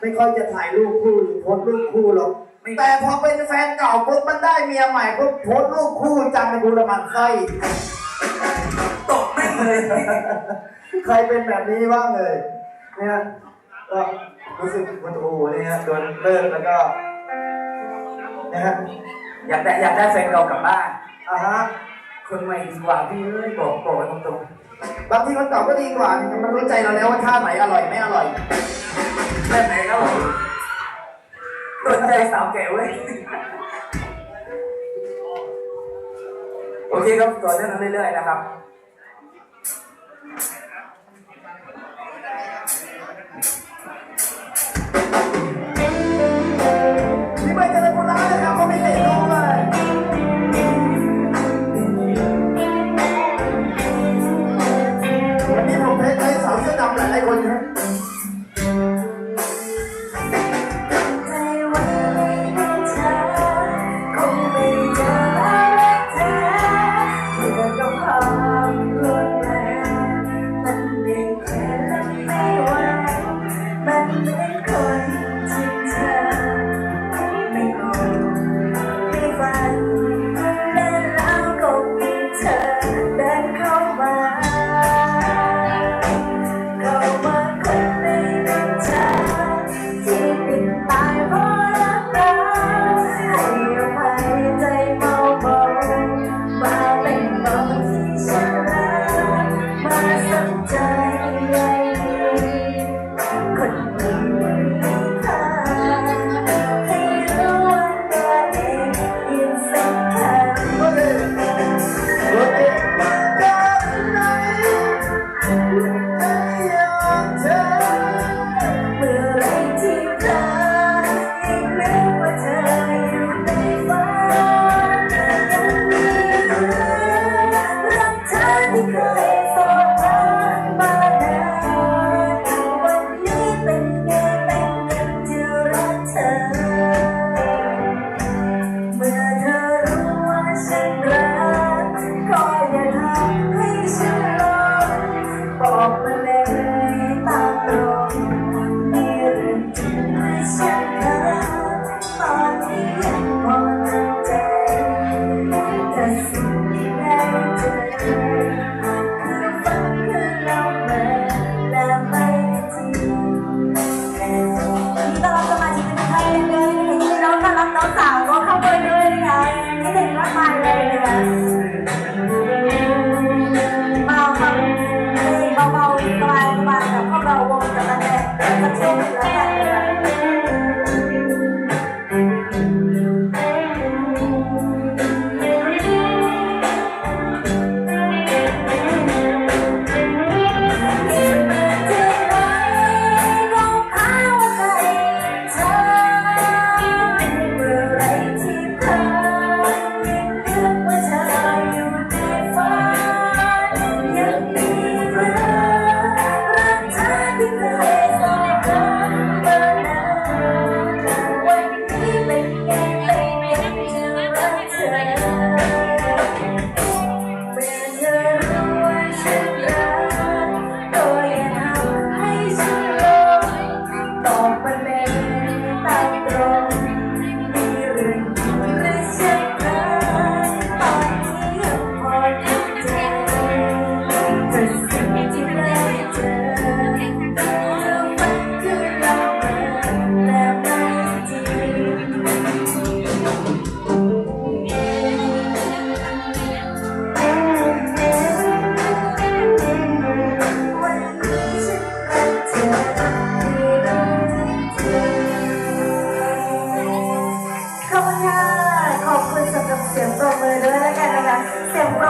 ไม่ค่อยจะถ่ายรูปคู่หรือโพสรูปคู่หรอกแต่พอเป็นแฟนเก่าปุ๊บมันได้เมียใหม่ปุ๊บโพสรูปคู่จำเป็นดูละมันไส้ตกแม่งเลย ใครเป็นแบบนี้บ้างเลยเนี่ยก็รู้สึกมันโอ้เนี่ยโดนเลิกแล้วก็นะฮะอยากได้อยากได้แฟนเก่ากลับบ้าน อ่าฮะคนใหม่ดีกว่าพี่เอ้ยบอกบอกตรงๆบางทีคนเก่าก็ดีกว่ามันรู้ใจเราแล้วว่าท่าไหนอร่อยไม่อร่อย แบบไหนแล้วนใจสาวแก่เว้ย โอเคครับต่อเนื่องเรื่อยๆนะครับ Thank you.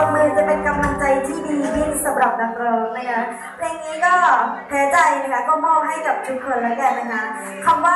บมือจะเป็นกำลังใจที่ดีวิ่งสำหรับนักร้องนะคะเพลงนี้ก็แพ้ใจนะคะก็มอบให้กับทุกคนแล้วกันนะคะคำว่า